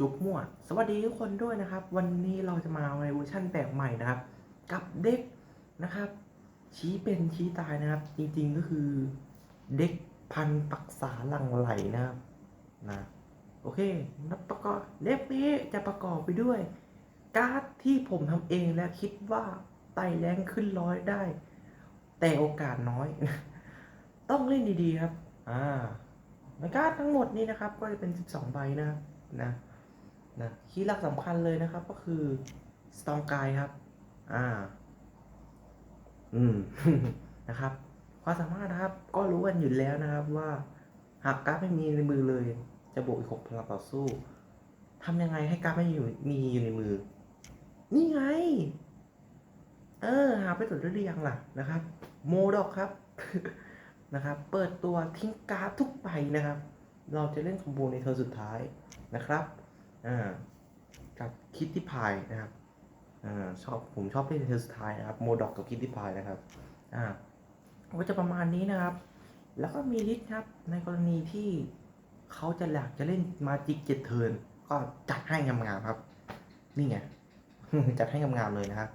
จุกมั่ว สวัสดีทุกคนด้วยนะครับ วันนี้เราจะมาในเวอร์ชั่นแปลกใหม่นะครับ กับเด็กนะครับ ชี้เป็นชี้ตายนะครับ จริงๆก็คือเด็กพันปักษาหลังไหลนะครับนะโอเคนับประกอบเด็กนี้จะประกอบไปด้วย การ์ดที่ผมทำเองและคิดว่าไต่แรงขึ้นร้อยได้ แต่โอกาสน้อย ต้องเล่นดีๆครับ อ่าในการ์ดทั้งหมดนี้นะครับ ก็จะเป็น 12 ใบนะครับนะ นะคีย์หลักสำคัญเลยนะครับก็คือ Storm g u y ครับ อ่า อืม นะครับ ความสามารถนะครับ ก็รู้กันอยู่แล้วนะครับว่า หากการ์ดไม่มีในมือเลย จะบวกอีกหกพลังต่อสู้ทำยังไงให้การ์ดไม่อยู่มีอยู่ในมือ นี่ไง เออ หาไปตรวจได้หรือยังล่ะนะครับ โมดอกครับ นะครับ เปิดตัวทิ้งการ์ดทุกใบนะครับ เราจะเล่นคอมโบในเทอร์สุดท้ายนะครับ กับคิตตี้พายนะครับอ่าชอบผมชอบเล่นเทอร์สทายนะครับโมดอกกับคิตตี้พายนะครับอ่าก็จะประมาณนี้นะครับ แล้วก็มีลิสต์ครับในกรณีที่เขาจะอยากจะเล่นมาจิกเจ็ดเทิร์นก็จัดให้งามๆครับ นี่ไง จัดให้งามๆเลยนะครับ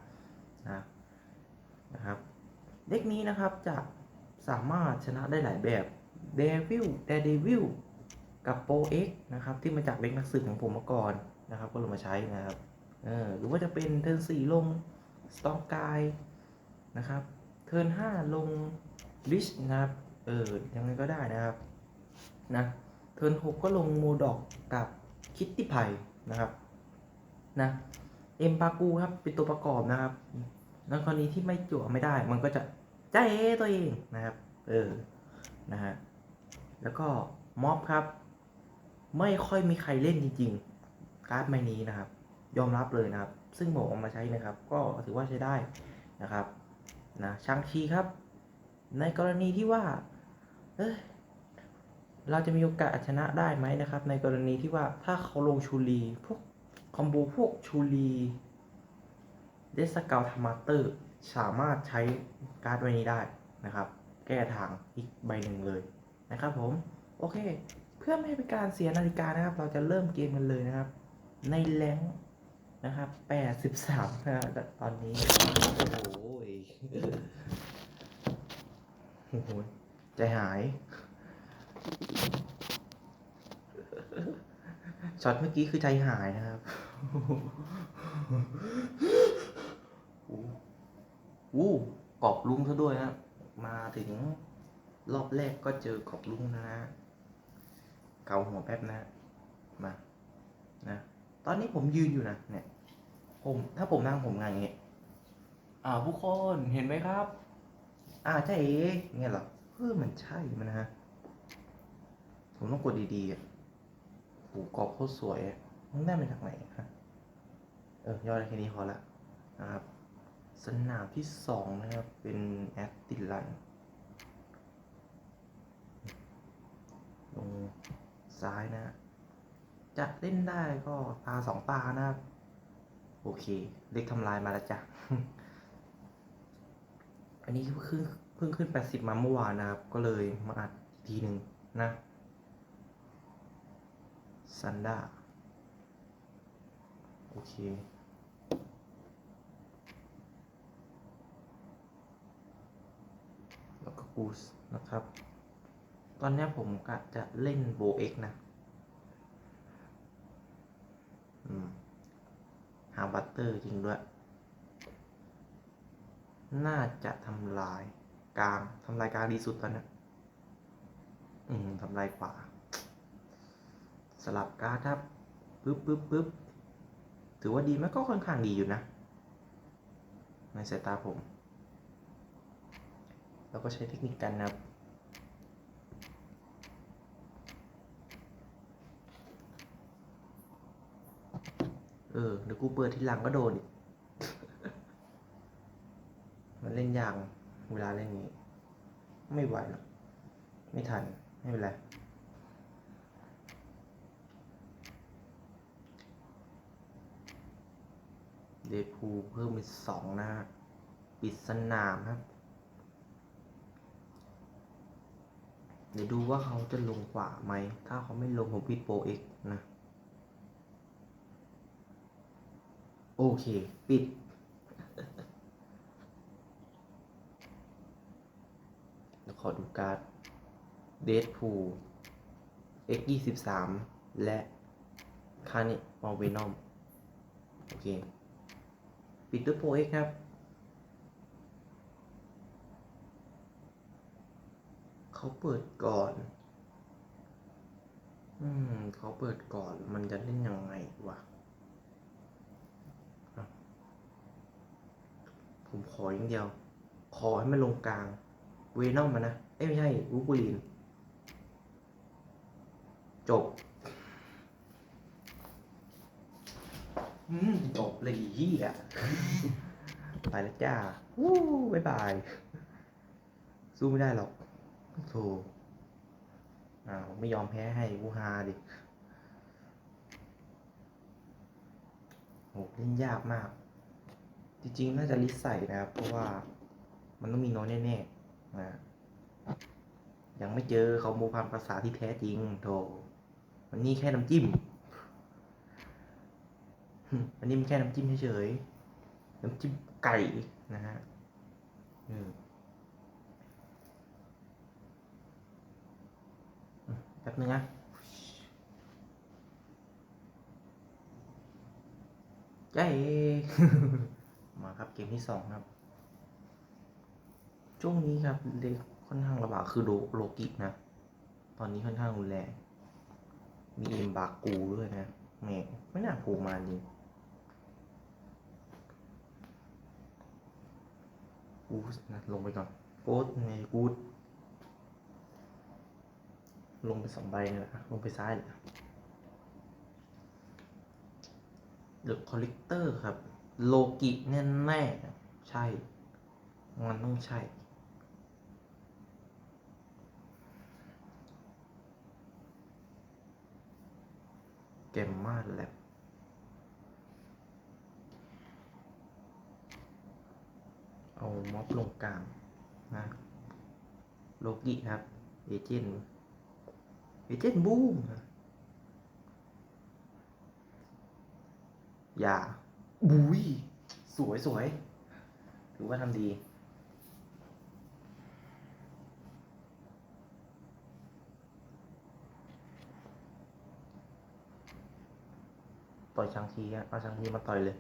นะนะครับเด็กนี้นะครับจะสามารถชนะได้หลายแบบเดวิลเดเดวิล กับโปเอ็กนะครับที่มาจากเด็กนักสืบของผมมาก่อนนะครับ ก็ลงมาใช้นะครับเออหรือว่าจะเป็นเทิร์นสี่ลงสตองกายนะครับเทิร์นห้าลงลิชนะครับเออยังไงก็ได้นะครับนะเทิร์นหกก็ลงโมดอกกับคิตตี้ไพนะครับนะเอ็มปากูครับเป็นตัวประกอบนะครับในกรณีที่ไม่จั่วไม่ได้ มันก็จะใจเอตัวเองนะครับ เออ นะฮะ แล้วก็ม็อบครับ ไม่ค่อยมีใครเล่นจริง ๆ การ์ดใบนี้นะครับ ยอมรับเลยนะครับ ซึ่งผมเอามาใช้นะครับ ก็ถือว่าใช้ได้นะครับนะช่างชีครับ ในกรณีที่ว่า เอ้ยเราจะมีโอกาสชนะได้ไหมนะครับ ในกรณีที่ว่าถ้าเขาลงชูรีพวกคอมโบพวกชูรีเดสเกลทามาเตอร์สามารถใช้การ์ดใบนี้ได้นะครับ แก้ทางอีกใบหนึ่งเลยนะครับผม โอเค พื่อไม่ให้เป็นการเสียนาฬิกานะครับ เราจะเริ่มเกมกันเลยนะครับ ในแรงค์นะครับ83นะแต่ตอนนี้ โอ้ยโอ้โหใจหาย ช็อตเมื่อกี้คือใจหายนะครับอู้อู้กรอบลุงซะด้วยนะ มาถึงรอบแรกก็เจอกรอบลุงนะฮะ เกาหัวแป๊บนะมานะตอนนี้ผมยืนอยู่นะเนี่ย ผมถ้าผมนั่งผมงานอย่างเงี้ยอ่าผู้คนเห็นไหมครับ อ่าใช่เองเงี้ยเหรอเออมันใช่มันนะฮะผมต้องกดดีๆอะโหกรอบโคตรสวยอะมันได้มาจากไหนฮะเออยอดได้แค่นี้พอละนะครับ สนามที่สองนะครับเป็นแอตติลัน ลง ซ้ายนะ จะเล่นได้ก็ตาสองตานะครับ โอเค เล็กทำลายมาแล้วจ้ะ อันนี้เพิ่งเพิ่งขึ้น80มาเมื่อวานนะครับ ก็เลยมาอัดอีกทีหนึ่งนะซันด้าโอเคแล้วก็กูสนะครับ อนเนี้ยผมกะจะเล่นโบเอ็กนะอืมหาบัตเตอร์จริงด้วย น่าจะทำลายกลางทำลายกลางดีสุดตอนนี้อืมทำลายขวา สลับการ์ดครับปึ๊บปึ๊บปึ๊บถือว่าดีไหมก็ค่อนข้างดีอยู่นะ ในสายตาผม แล้วก็ใช้เทคนิคการนับ เออเดี๋ยวกูเปิดทีหลังก็โดนอีก มันเล่นยากเวลาเล่นนี้ ไม่ไหวหรอกไม่ทัน ไม่เป็นไรเดพูเพิ่มเป็นสองนะฮะปิดสนามครับ เดี๋ยวดูว่าเขาจะลงกว่าไหม ถ้าเขาไม่ลงผมปิดโปรเอ็กนะ โอเค ปิดเดี๋ยวขอดูการ์ดเดทพู x ยี่สิบสามและคานิมอลเวนอม โอเค ปิดด้วยโปร X ครับ เขาเปิดก่อน อืม เขาเปิดก่อนมันจะเล่นยังไงวะ ผมขออย่างเดียว ขอให้มันลงกลาง เวนอมมานะ เอ้ยไม่ใช่วูบูลิน จบ อืม จบเลยอีเหี้ยไปแล้วจ้า วู้บายบาย สู้ไม่ได้หรอกโธ่อ้าวไม่ยอมแพ้ให้กูฮาดิโหเล่นยากมาก จริงๆ น่าจะลิสใส่นะครับ เพราะว่ามันต้องมีน้อยแน่ๆนะยังไม่เจอเขาโมพันภาษาที่แท้จริงโธ่มันนี่แค่น้ำจิ้มอันนี้มันแค่น้ำจิ้มเฉยๆน้ำจิ้มไก่นะฮะอือแป๊บนึงนะเย้มา ครับ เกมที่สองครับ ช่วงนี้ครับเลขค่อนข้างระบาดคือโลโลกินะ ตอนนี้ค่อนข้างรุนแรง มีเอ็มบากูด้วยนะแม่ไม่น่าผูกมาจริงกูนะลงไปก่อนโกดไงกูดลงไปสองใบนี่แหละลงไปซ้ายเลยเดอะคอลเลกเตอร์ครับ โลกิแน่แน่ๆใช่ มันต้องใช่ เกมมาแลบเอาม็อบลงกลางนะ โลกิครับ เอเจนต์เอเจนต์บูมอย่า บุยสวยสวยถือว่าทำดีต่อยชังทีอะเอาชังทีมาต่อยเลย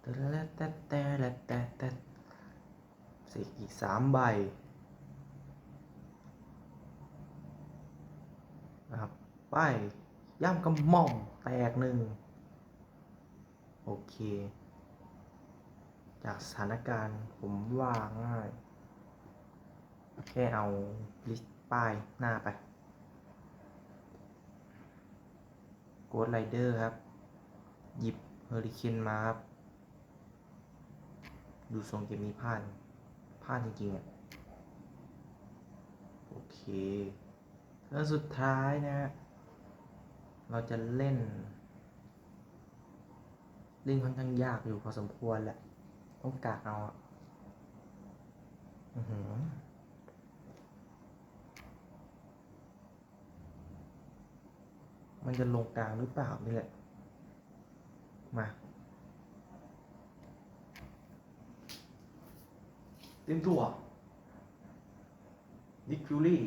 แต่ละแต่แต่ละแต่แต่สี่อีกสามใบนะครับไป ย่ำกำหม่อมแตกหนึ่งโอเค จากสถานการณ์ผมว่าง่าย แค่เอาลิสต์ป้ายหน้าไปโกดไรเดอร์ครับ หยิบเฮอริเคนมาครับ ดูทรงเกมนี้พลาดพลาดจริงๆอะโอเค แล้วสุดท้ายนะฮะ เราจะเล่น เล่นค่อนข้างยากอยู่พอสมควรแหละ ต้องกะเอาอือหือมันจะลงกลางหรือเปล่านี่แหละ มาเต็มตัวดิคฟิวลี่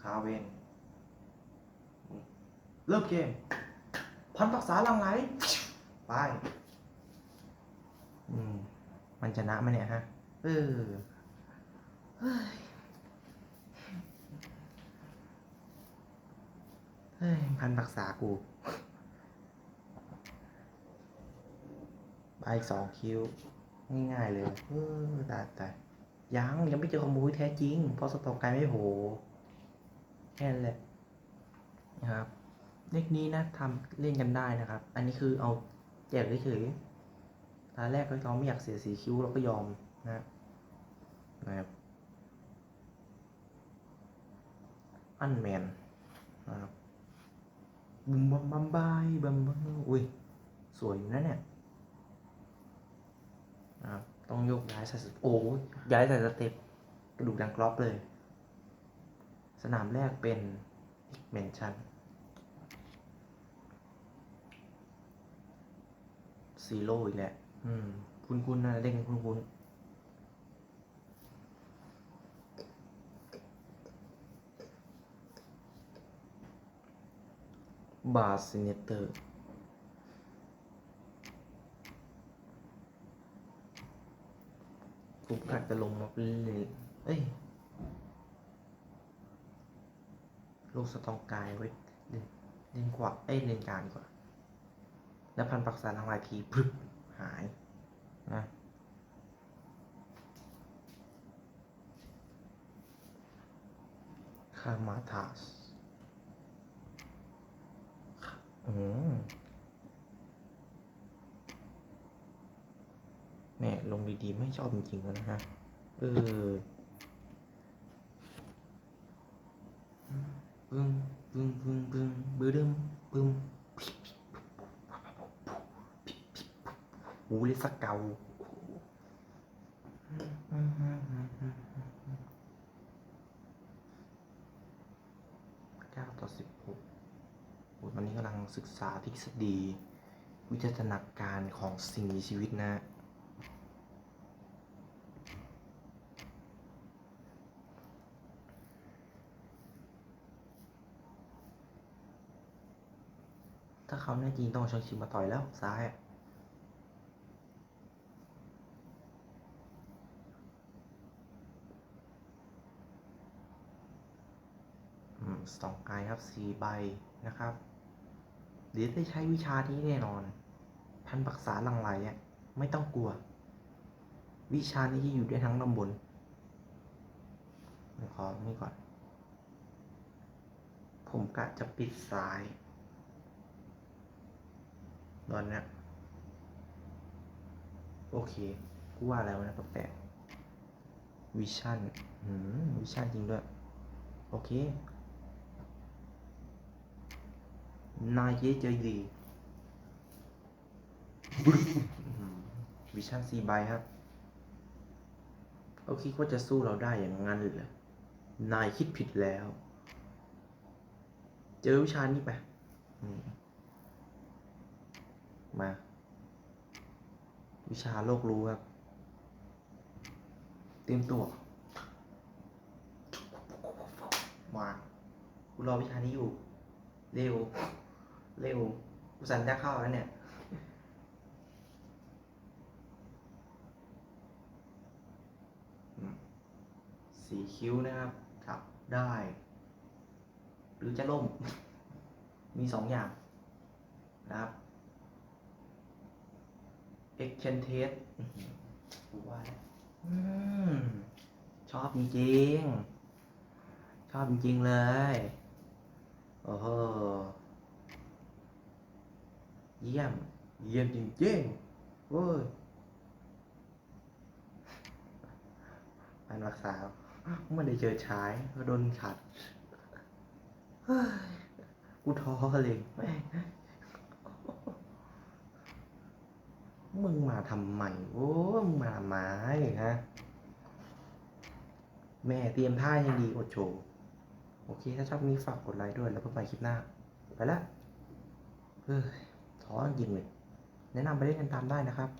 คาเวน เริ่มเกม พันปักษาลังไหลไปอืมมันชนะไหมเนี่ยฮะ เออเฮ้ยพันปักษากูใบสองคิว ง่ายๆเลยเออตายตายยังยังไม่เจอคอมบที่แท้จริง เพราะสต็อกไกไม่โห แค่นั้นแหละนะครับ เลขนี้นะทำเล่นกันได้นะครับ อันนี้คือเอาแจกเฉยๆตาแรกก็เราไม่อยากเสียสีคิ้วเราก็ยอมนะนะครับอันแมนนะครับบุมบัมบัมบายบัมบัมอุ้ยสวยอยู่นะเนี่ยนะครับต้องยกย้ายใส่สโอ้ยย้ายใส่สเต็ปกระดูกดังกรอบเลย สนามแรกเป็นเมนชั่น ซีโร่อีกแหละอืม คุณคุณนะเด้งคุณคุณบาซิเนเตอร์ผมกัดจะลงมาเป็นเลนเอ้ยลูกสตองกายไว้เล่นเล่นกว่าเอ้ยเล่นกลารดีกว่า แล้วพันปักษาทางลายทีพึบหายนะคามาทาสอืมแม่ลงดีๆ ไม่ชอบจริงๆแล้วนะฮะ เออปึ้งปึ้งปึ้งปึ้งบึ้ดึมปึ้ม หูเลยสกเกาเก้าต่อสิบหกโอ้ยวันนี้กำลังศึกษาทฤษฎี วิจัยนาการของสิ่งมีชีวิตนะถ้าเขาแน่จริงต้องชงชิมมาต่อยแล้วซ้ายอะ อืมสองไอครับสี่ใบนะครับ เดี๋ยวได้ใช้วิชานี้แน่นอนพันปักษาหลังไหลอะไม่ต้องกลัว วิชานี้อยู่ได้ทั้งตำบลขอนี่ก่อน ผมกะจะปิดสายตอนนี้โอเค กูว่าแล้วะนะแปลกวิชั่นอืมวิชั่นจริงด้วย โอเค นายเยเจดีวิชั่นสีใบครับเขาคิดว่าจะสู้เราได้อย่างนั้นเหรอนายคิดผิดแล้ว เจอวิชานี้ไปมมาวิชาโลกรู้ครับ เตรียมตัว มากูรอวิชานี้อยู่ เร็ว เร็วกูสันจะเข้าแล้วเนี่ยสีคิ้วนะครับจับได้ หรือจะล่ม มีสองอย่างนะครับเอ็กเชนเทสกูว่าอชอบจริงๆ ชอบจริงๆเลย โอ้โห เยี่ยม เยี่ยมจริงๆโว้ยการรักษาไม่ได้เจอชายก็โดนขัดเฮ้กูท้อเลยแม่มึงมาทำไมโอ้มึงมาทำไมฮะ แม่เตรียมท่ายังดีกว่าโชว์ โอเค ถ้าชอบนี้ฝากกดไลค์ด้วยแล้วพบกันคลิปหน้า ไปละเฮ้ย ขอจริงเลยแนะนำไปเล่นกันตามได้นะครับ